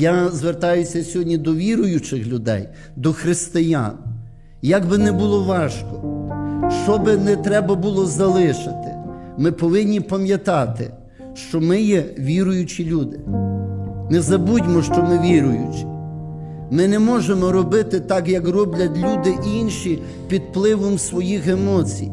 Я звертаюся сьогодні до віруючих людей, до християн. Як би не було важко, що би не треба було залишити, ми повинні пам'ятати, що ми є віруючі люди. Не забудьмо, що ми віруючі. Ми не можемо робити так, як роблять люди інші під впливом своїх емоцій.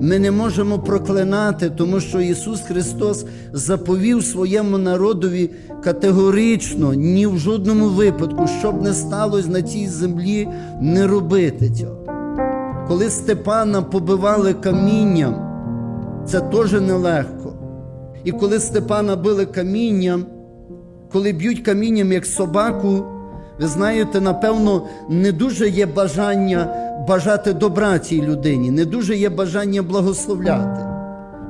Ми не можемо проклинати, тому що Ісус Христос заповів своєму народові категорично, ні в жодному випадку, щоб не сталося на цій землі, не робити цього. Коли Степана побивали камінням, це теж нелегко. І коли Степана били камінням, коли б'ють камінням як собаку, ви знаєте, напевно, не дуже є бажання бажати добра цій людині, не дуже є бажання благословляти.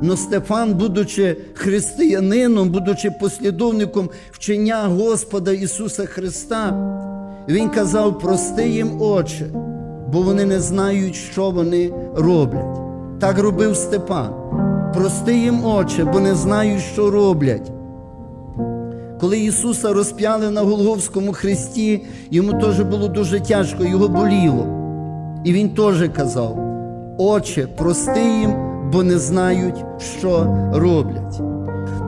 Но Стефан, будучи християнином, будучи послідовником вчення Господа Ісуса Христа, Він казав: прости їм очі, бо вони не знають, що вони роблять. Так робив Степан. Прости їм очі, бо не знають, що роблять. Коли Ісуса розп'яли на Голговському хресті, йому теж було дуже тяжко, його боліло. І він теж казав: Отче, прости їм, бо не знають, що роблять.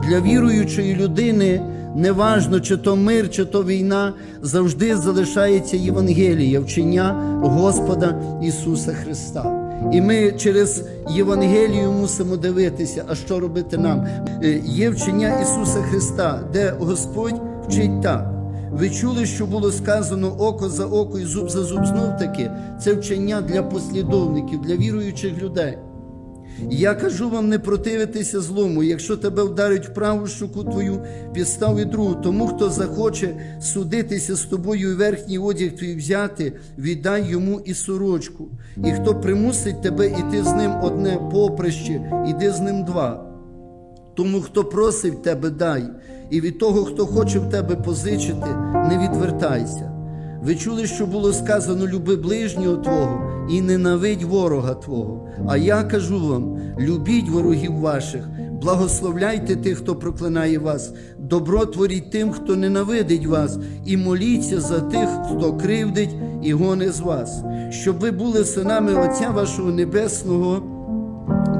Для віруючої людини неважно, чи то мир, чи то війна, завжди залишається Євангеліє, вчення Господа Ісуса Христа. І ми через Євангелію мусимо дивитися, а що робити нам. Е, Є вчення Ісуса Христа, де Господь вчить так. Ви чули, що було сказано око за око і зуб за зуб знов таки. Це вчення для послідовників, для віруючих людей. Я кажу вам не противитися злому, якщо тебе вдарить в праву щуку твою, підстав і другу. Тому, хто захоче судитися з тобою і верхній одяг твій взяти, віддай йому і сорочку. І хто примусить тебе іти з ним одне поприще, іди з ним два. Тому, хто просить тебе, дай, і від того, хто хоче в тебе позичити, не відвертайся. Ви чули, що було сказано: люби ближнього Твого і ненавидь ворога Твого. А я кажу вам: любіть ворогів ваших, благословляйте тих, хто проклинає вас, добро творіть тим, хто ненавидить вас, і моліться за тих, хто кривдить і гоне з вас, щоб ви були синами Отця вашого Небесного.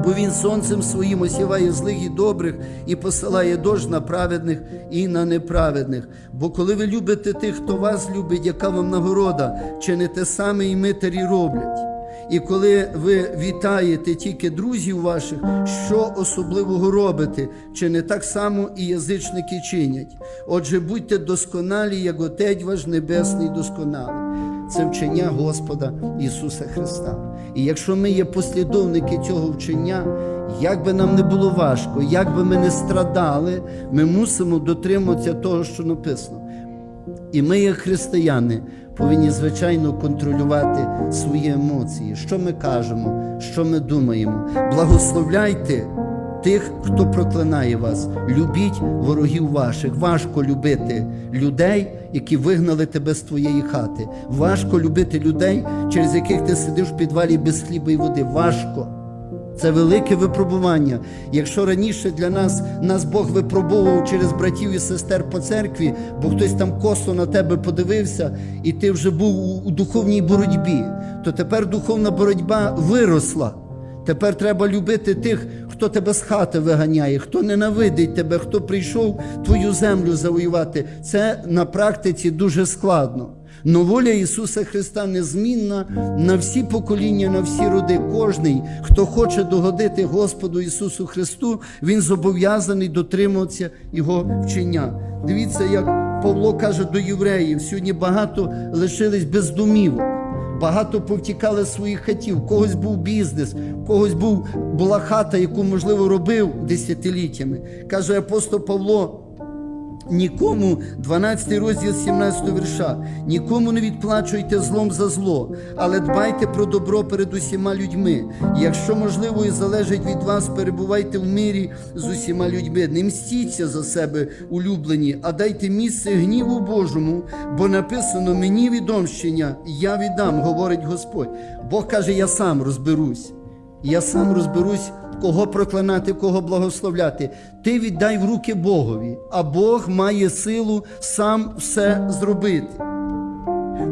Бо він сонцем своїм осіває злих і добрих і посилає дощ на праведних і на неправедних. Бо коли ви любите тих, хто вас любить, яка вам нагорода, чи не те саме і митарі роблять? І коли ви вітаєте тільки друзів ваших, що особливого робите, чи не так само і язичники чинять? Отже, будьте досконалі, як Отець ваш Небесний досконалий. Це вчення Господа Ісуса Христа. І якщо ми є послідовники цього вчення, як би нам не було важко, як би ми не страдали, ми мусимо дотримуватися того, що написано. І ми, як християни, повинні звичайно контролювати свої емоції, що ми кажемо, що ми думаємо. Благословляйте тих, хто проклинає вас. Любіть ворогів ваших. Важко любити людей, які вигнали тебе з твоєї хати. Важко любити людей, через яких ти сидиш в підвалі без хліба і води. Важко. Це велике випробування. Якщо раніше для нас нас Бог випробовував через братів і сестер по церкві, бо хтось там косо на тебе подивився, і ти вже був у, духовній боротьбі, то тепер духовна боротьба виросла. Тепер треба любити тих, хто тебе з хати виганяє, хто ненавидить тебе, хто прийшов твою землю завоювати. Це на практиці дуже складно. Но воля Ісуса Христа незмінна на всі покоління, на всі роди. Кожний, хто хоче догодити Господу Ісусу Христу, Він зобов'язаний дотримуватися Його вчення. Дивіться, як Павло каже до євреїв: сьогодні багато лишились без домівок. Багато повтікали своїх хатів, у когось був бізнес, когось був, була хата, яку, можливо, робив десятиліттями. Каже апостол Павло, Нікому, 12 розділ 17 вірша, нікому не відплачуйте злом за зло, але дбайте про добро перед усіма людьми. Якщо можливо і залежить від вас, перебувайте в мирі з усіма людьми. Не мстіться за себе, улюблені, а дайте місце гніву Божому, бо написано мені відомщення, я віддам, говорить Господь. Бог каже, я сам розберусь. Я сам розберусь кого проклинати, кого благословляти. Ти віддай в руки Богові, а Бог має силу сам все зробити.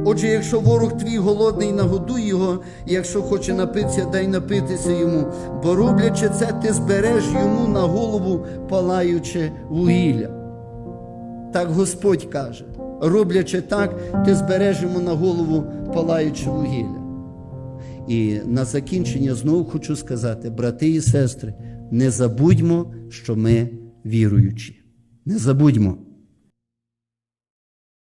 Отже, якщо ворог твій голодний, нагодуй його, якщо хоче напитися, дай напитися йому, бо роблячи це, ти збереш йому на голову палаюче вугілля. Так Господь каже, роблячи так, ти збереш йому на голову палаюче вугілля. І на закінчення знову хочу сказати, брати і сестри, не забудьмо, що ми віруючі. Не забудьмо.